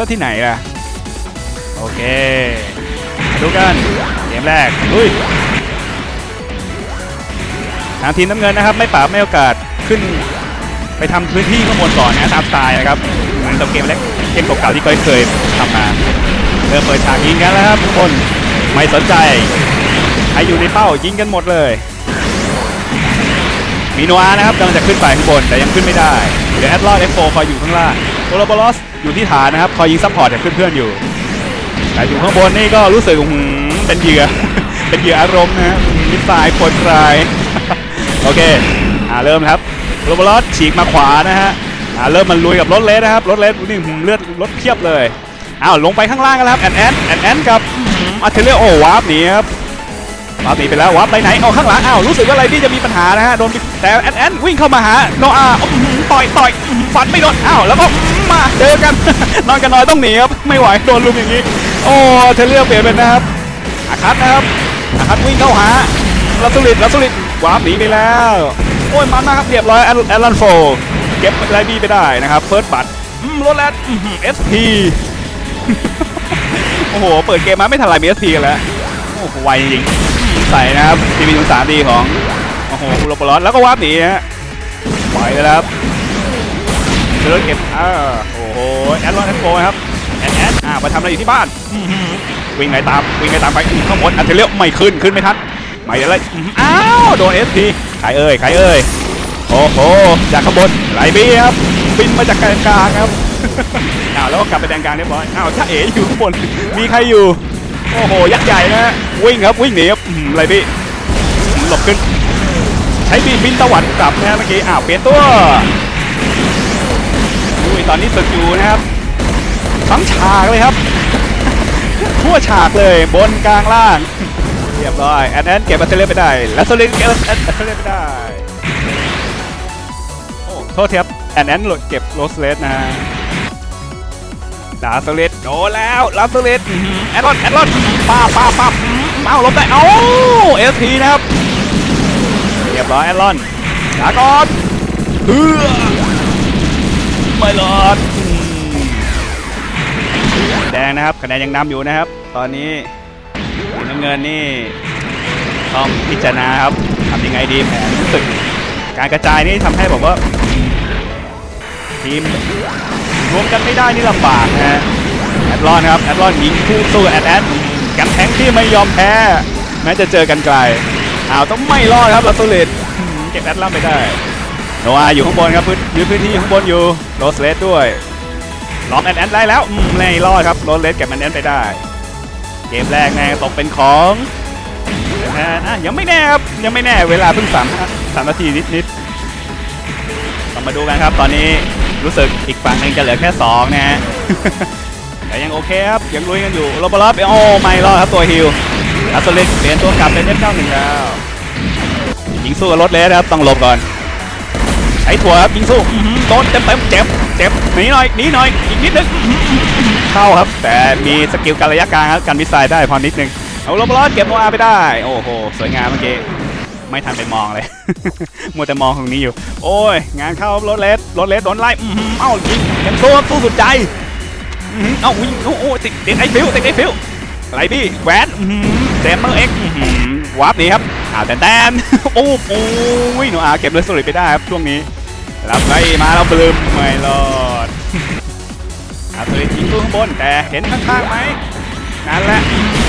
ก็ที่ไหนล่ะ โอเคมาดูกันเกมแรกลุยทางทีมน้ำเงินนะครับ ไม่ป่าไม่โอกาสขึ้น ไปทำพื้นที่ข้างบนก่อนนะตามสไตล์นะครับเหมือนกับเกมแรกเกมเก่าๆที่เคยเคยทำมาเริ่มเปิดฉากยิงกันแล้วครับทุกคนไม่สนใจใครอยู่ในเป้ายิงกันหมดเลยมีโนอานะครับกำลังจะขึ้นไปข้างบนแต่ยังขึ้นไม่ได้เดี๋ยวแอดลอดเอฟโฟคอยอยู่ข้างล่างโอโลบอลอส อยู่ที่ฐานนะครับ คอยยิงซัพพอร์ตจากเพื่อนๆอยู่ แต่อยู่ข้างบนนี่ก็รู้สึกเป็นเหยื่อ เป็นเหยื่ออารมณ์นะฮะมิสไซล์ปนปลาย โอเคอ่าเริ่มครับโรบลอสฉีกมาขวานะฮะอ่าเริ่มมันลุยกับรถเลสนะครับ รถเลสนี่หืมเลือดรถเพียบเลย อ้าวลงไปข้างล่างกันแล้วครับแอนแอนแอนแอนกับอาร์เทเลโอวาร์ปหนีครับ วาร์ปหนีไปแล้ววาร์ปไปไหนเอาข้างหลังอ้าวรู้สึกว่าไรที่จะมีปัญหานะฮะโดนแต่แอนแอนวิ่งเข้ามาหาโนอาต่อยต่อยฟันไม่โดนอ้าวแล้วก็มาเจอกันนอนกันน้อยต้องหนีครับไม่ไหวโดนลุมอย่างนี้โอ้เทเลียเปลี่ยนเป็นนะครับอาคัตนะครับอาคัตวิ่งเข้าหาลัสลิดลัสลิดวาร์ปหนีไปแล้วโอ้ยมันมากครับเรียบร้อยแอลลันโฟเก็บไรบี้ไปได้นะครับเฟิร์สบัตรถแรดเอสพีโอ้โห เปิดเกมมาไม่ทันไรมีเอสพีกันแล้ว โอ้โห ไวจริง ใส่นะครับทีวีถึงสามดีของโอ้โหคูโรปลอสแล้วก็วาร์ปหนีฮะปล่อยเลยครับเชิญเก็บอ่าโอ้โหแอดลอนแอดโฟครับแอดแอดอ่ามาทำอะไรอยู่ที่บ้านวิ่งไงตามวิ่งไงตามไปข้างบนอันเทเลียไม่ขึ้นขึ้นไม่ทันไม่อะไรอื้อหืออ้าวโดนเอสพีใครเอ่ยใครเอ่ยโอ้โหจากข้างบนไหลบีครับบินมาจากกลางครับอ้าวแล้วก็กลับไปแดงกลางเรียบร้อยอ้าวถ้าเอ๋อยู่ข้างบนมีใครอยู่ โอ้โห ยักษ์ใหญ่นะฮะวิ่งครับวิ่งหนีครับอื้อะไรพี่หลบขึ้น ใช้บีบินตะวันกลับนะเมื่อกี้อ้าวเปลี่ยนตัวอุ้ยตอนนี้ศึกอยู่นะครับทั้งฉากเลยครับ ทั่วฉากเลยบนกลางล่าง เรียบร้อยแอนแอนเก็บอัตเทเลไปได้แล้วโซลินเก็บอัตเทเลไปได้โอ้โทษทีครับแอนแอนเก็บโรสเลสนะฮะ ลาสเลตโดนแล้วลาสเลตแอดลอนแอดลอนป้าป้าป้าเอ้าลบได้เอ้าเอสทีนะครับเรียบร้อยแอดลอนลาก่อนเฮือไม่รอดแดงนะครับคะแนนยังนำอยู่นะครับ ตอนนี้น้ำเงินนี่ต้องพิจารณาครับทำยังไงดีแผนรู้สึกการกระจายนี่ทำให้แบบว่าทีม รวมกันไม่ได้นี่ลำบากนะฮะแอดลอนครับแอดลอนยิงคู่สู้กับแอดแอดกันแทงที่ไม่ยอมแพ้แม้จะเจอกันไกลอ้าวต้องไม่รอดครับลาสเลตเก็บแอดลัมไปได้โนอาอยู่ข้างบนครับพื้นยืนพื้นที่อยู่ข้างบนอยู่โรสเลสด้วยล้อมแอดแอดได้แล้วอืมไม่รอดครับโรสเลสเก็บแอดแอดไปได้ เกมแรกแน่ตกเป็นของนะฮะอะยังไม่แน่ครับยังไม่แน่เวลาเพิ่งสามสามนาทีนิดๆต้องมาดูกันครับตอนนี้ รู้สึกอีกฝั่งหนึ่งจะเหลือแค่2นะฮะแต่ยังโอเคครับยังลุยกันอยู่โรบอลอฟโอ้ไม่รอดครับตัวฮิลอัสลิกเปลี่ยนตัวกลับเป็น F91 แล้วยิงสู้กับรถเลสครับต้องหลบก่อน ใช้ถั่วครับยิงสู้อื้อหือโดนเต็มเต็มเจ็บเจ็บหนีหน่อยหนีหน่อยอีกนิดนึงเข้าครับ แต่มีสกิลการระยะกลางครับกันมิสไซล์ได้พอนิดนึงเอาโรบอลอฟเก็บโนอาไปได้ โอ้โหสวยงามเมื่อกี้ ไม่ทันไปมองเลย มัวแต่มองตรงนี้อยู่ โอ้ย งานเข้ารถเลสรถเลสโดนไล่อื้อหือเอ้ายิงยังสู้ครับสู้สุดใจอื้อหือเอ้าวิ่งโอ้โหติดติดไอ้ฟิวติดไอ้ฟิวไรพี่แหวนอื้อหือเจมเมอร์เอ็กอื้อหือวาร์ปหนีครับอ่าแตนแตนโอ้โหวิ่งหนูอาเก็บเลยสลิดไปได้ครับช่วงนี้รับไล่มาแล้วบลืมไม่รอดอาสลิดยิงตู้ข้างบนแต่เห็นข้างๆไหมนั่นแหละอื้อหื